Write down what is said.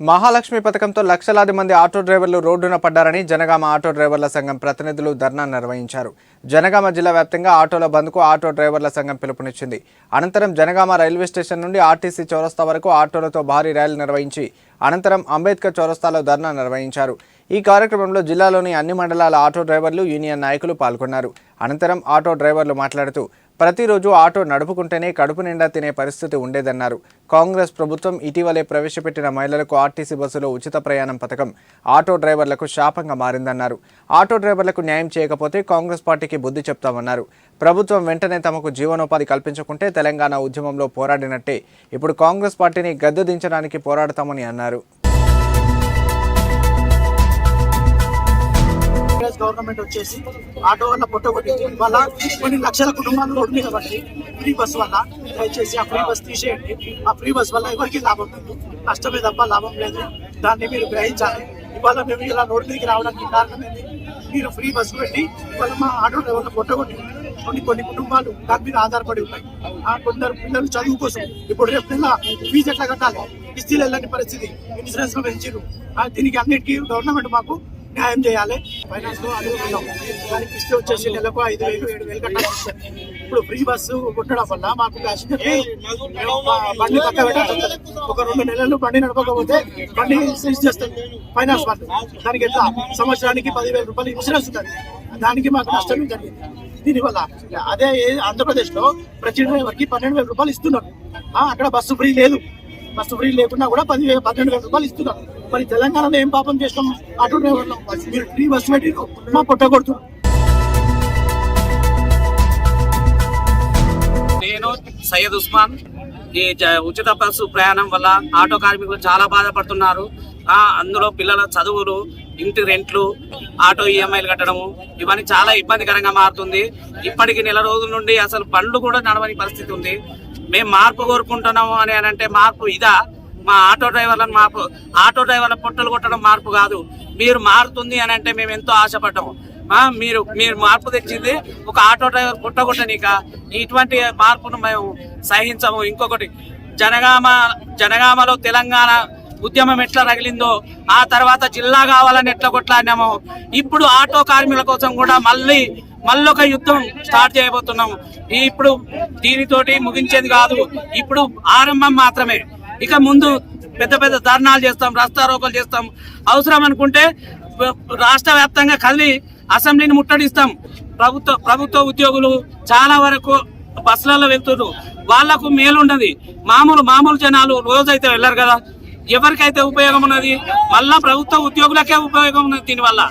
మహాలక్ష్మి పథకంతో లక్షలాది మంది ఆటో డ్రైవర్లు రోడ్డున పడ్డారని జనగామ ఆటో డ్రైవర్ల సంఘం ప్రతినిధులు ధర్నా నిర్వహించారు. జనగామ జిల్లా వ్యాప్తంగా ఆటోల బంద్కు ఆటో డ్రైవర్ల సంఘం పిలుపునిచ్చింది. అనంతరం జనగామ రైల్వే స్టేషన్ నుండి ఆర్టీసీ చౌరస్తా వరకు ఆటోలతో భారీ ర్యాలీ నిర్వహించి అనంతరం అంబేద్కర్ చౌరస్తాలో ధర్నా నిర్వహించారు. ఈ కార్యక్రమంలో జిల్లాలోని అన్ని మండలాల ఆటో డ్రైవర్లు యూనియన్ నాయకులు పాల్గొన్నారు. అనంతరం ఆటో డ్రైవర్లు మాట్లాడుతూ ప్రతిరోజు ఆటో నడుపుకుంటేనే కడుపు నిండా తినే పరిస్థితి ఉండేదన్నారు. కాంగ్రెస్ ప్రభుత్వం ఇటీవలే ప్రవేశపెట్టిన మహిళలకు ఆర్టీసీ బస్సులో ఉచిత ప్రయాణం పథకం. ఆటో డ్రైవర్లకు శాపంగా మారిందన్నారు. ఆటో డ్రైవర్లకు న్యాయం చేయకపోతే కాంగ్రెస్ పార్టీకి బుద్ధి చెప్తామన్నారు. ప్రభుత్వం వెంటనే తమకు జీవనోపాధి కల్పించకుంటే తెలంగాణ ఉద్యమంలో పోరాడినట్టే. ఇప్పుడు కాంగ్రెస్ పార్టీని గద్దె దించడానికి పోరాడతామని అన్నారు. గవర్నమెంట్ వచ్చేసి ఆటో వల్ల పొట్టగొట్టి వల్ల కొన్ని లక్షల కుటుంబాలు రోడ్డు మీద పడి ఫ్రీ బస్ వల్ల దయచేసి ఆ ఫ్రీ బస్ తీసేయండి. ఆ ఫ్రీ బస్ వల్ల ఎవరికి లాభం లేదు. నష్టమే తప్ప లాభం లేదు. దాన్ని మీరు గ్రహించాలి. ఇవాళ మేము ఇలా రోడ్డు మీదకి రావడానికి కారణం మీరు ఫ్రీ బస్సు పెట్టి ఇవాళ మా ఆటో డ్రైవర్లు పొట్టగొట్టి కొన్ని కొన్ని కుటుంబాలు దాని మీద ఆధారపడి ఉన్నాయి. ఆ కొందరు పిల్లలు చదువు కోసం ఇప్పుడు రేపు నెల ఫీజు ఎట్లా కట్టాలి? ఇస్తీలు వెళ్ళని పరిస్థితి. ఇన్సూరెన్స్లో పెంచారు దీనికి అన్నిటికీ గవర్నమెంట్ మాకు న్యాయం చేయాలి. ఫైనాన్స్లో అడుగుతున్నాం దానికి ఇస్తే వచ్చేసి నెలకు ఐదు వేలు ఏడు వేలు కట్టాల్సి ఇప్పుడు ఫ్రీ బస్సు కొట్టడం వల్ల మాకు ప్యాసింజర్ బండి పక్క. ఒక రెండు నెలలు బండి నడపకపోతే బండి సీజ్ చేస్తుంది ఫైనాన్స్ వాళ్ళు. దానికి ఎట్లా? సంవత్సరానికి పదివేల రూపాయలు ఇన్సూరెన్స్ ఉంటుంది. దానికి మాకు నష్టం జరిగింది. దీనివల్ల అదే ఏ- ఆంధ్రప్రదేశ్లో ప్రతి డ్రైవర్కి పన్నెండు వేల రూపాయలు ఇస్తున్నారు. అక్కడ బస్సు ఫ్రీ లేదు. బస్సు ఫ్రీ లేకున్నా కూడా పది పన్నెండు వేల రూపాయలు ఇస్తున్నారు. మరి తెలంగాణలో ఏం పాపం చేస్తాం? అటు డ్రైవర్లు మీరు ఫ్రీ బస్సు పెట్టి మా పొట్ట నేను సయ్యద్ ఉస్మాన్. ఈ జ- ఉచిత బస్సు ప్రయాణం వల్ల ఆటో కార్మికులు చాలా బాధపడుతున్నారు. అందులో పిల్లల చదువులు ఇంటి రెంట్లు ఆటో ఈఎంఐలు కట్టడము ఇవన్నీ చాలా ఇబ్బందికరంగా మారుతుంది. ఇప్పటికి నెల రోజుల నుండి అసలు బండ్లు కూడా నడవని పరిస్థితి ఉంది. మేము మార్పు కోరుకుంటున్నాము అని అని అంటే మార్పు ఇదా. మా ఆటో డ్రైవర్లను మార్పు ఆటో డ్రైవర్ల పొట్టలు కొట్టడం మార్పు కాదు. మీరు మారుతుంది అని అంటే మేము ఎంతో ఆశపడ్డాము మీరు మీరు మార్పు తెచ్చింది ఒక ఆటో డ్రైవర్ పుట్టగొట్టనీక ఇటువంటి మార్పును మేము సహించము. ఇంకొకటి జనగామ జనగామలో తెలంగాణ ఉద్యమం ఎట్లా రగిలిందో ఆ తర్వాత జిల్లా కావాలని ఎట్లా కొట్లాడినామో ఇప్పుడు ఆటో కార్మికుల కోసం కూడా మళ్ళీ మళ్ళొక యుద్ధం స్టార్ట్ చేయబోతున్నాము ఇప్పుడు దీనితోటి ముగించేది కాదు. ఇప్పుడు ఆరంభం మాత్రమే. ఇక ముందు పెద్ద పెద్ద ధర్నాలు చేస్తాం రస్తారోకలు చేస్తాం. అవసరం అనుకుంటే రాష్ట్ర వ్యాప్తంగా కదిలి అసెంబ్లీని ముట్టడిస్తాం. ప్రభుత్వ ప్రభుత్వ ఉద్యోగులు చాలా వరకు బస్సులలో వెళ్తున్నారు వాళ్ళకు మేలుండదు. మామూలు మామూలు జనాలు రోజైతే వెళ్ళరు కదా. ఎవరికైతే ఉపయోగం ఉన్నది మళ్ళా ప్రభుత్వ ఉద్యోగులకే ఉపయోగం ఉన్నది దీనివల్ల.